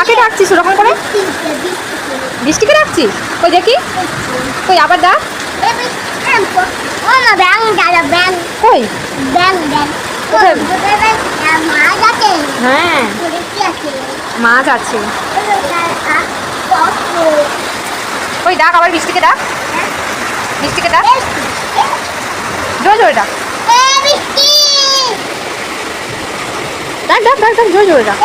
রাখছিস ওরকম করে? বৃষ্টিকে রাখছিস কই দেখি। কই আবার কই? হ্যাঁ। মাছ আছে। ডাক, আবার বৃষ্টিকে ডাক। বৃষ্টিকে ডাক। জোরে ডাক ডাক ডাক, জোরে জোরে ডাক।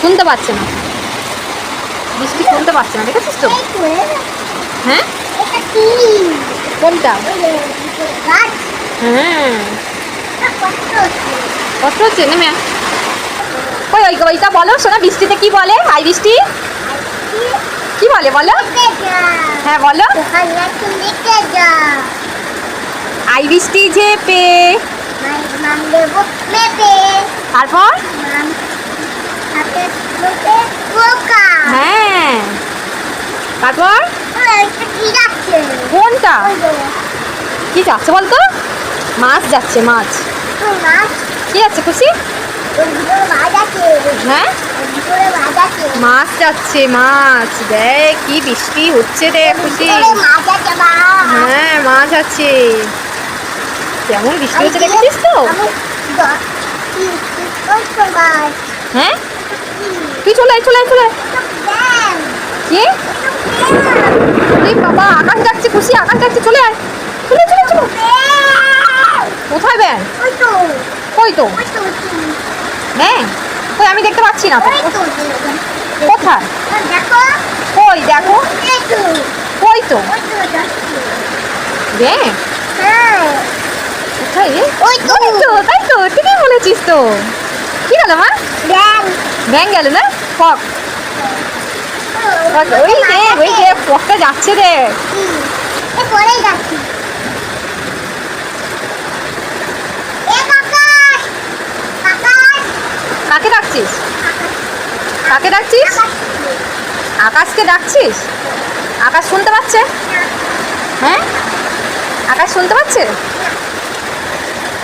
শুনতে পাচ্ছে না। বৃষ্টি শুনতে পাচ্ছে না দেখেছিস তো? হ্যাঁ? কোনটা? হ্যাঁ। কষ্ট হচ্ছে নেমে। কই ওই ওইটা বলো শোনা বৃষ্টিতে কি বলে? আই বৃষ্টি? কি বলে বলো? হ্যাঁ বলো। আই বৃষ্টি ঝেপে। তারপর হ্যাঁ তারপর? কোনটা? কি যাচ্ছে বলতো? মাছ যাচ্ছে, মাছ। কি যাচ্ছে, খুশি? হ্যাঁ? মাছ যাচ্ছে, মাছ। দেখ, কি বৃষ্টি হচ্ছে রে, খুশি। হ্যাঁ মাছ আছে। কেমন বৃষ্টি হচ্ছে দেখেছিস তো? হ্যাঁ? তুই চলে চলে চলে আয়। কি এই বাবা আকাশ ডাকছে খুশি আকাশ ডাকছে চলে আয়। চলে চলে চলে। কোথায় ব্যান কই তো? হ্যাঁ কই আমি দেখতে পাচ্ছি না তো কোথায়? কই দেখো। কই তো? ব্যাং কোথায় রে? ওই তো। তাই তো ঠিকই বলেছিস তো। কি গেল মা? ব্যাং ব্যাং গেল না? ফক ওই ওই ফকটা যাচ্ছে রে যাচ্ছি কাকে ডাকছিস? কাকে ডাকছিস? আকাশকে ডাকছিস? আকাশ শুনতে পাচ্ছে? হ্যাঁ? আকাশ শুনতে পাচ্ছে?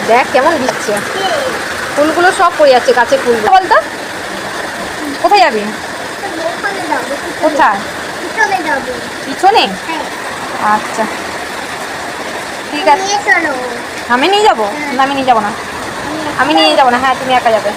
দেখ কেমন দিচ্ছে ফুলগুলো সব পড়ে যাচ্ছে গাছের ফুলগুলো বলতো? কোথায় যাবি? কোথায়? পিছনে? হ্যাঁ। আচ্ছা। ঠিক আছে। আমি নিয়ে যাব? না আমি নিয়ে যাব না। আমি নিয়ে যাব না। হ্যাঁ তুমি একা যাবে।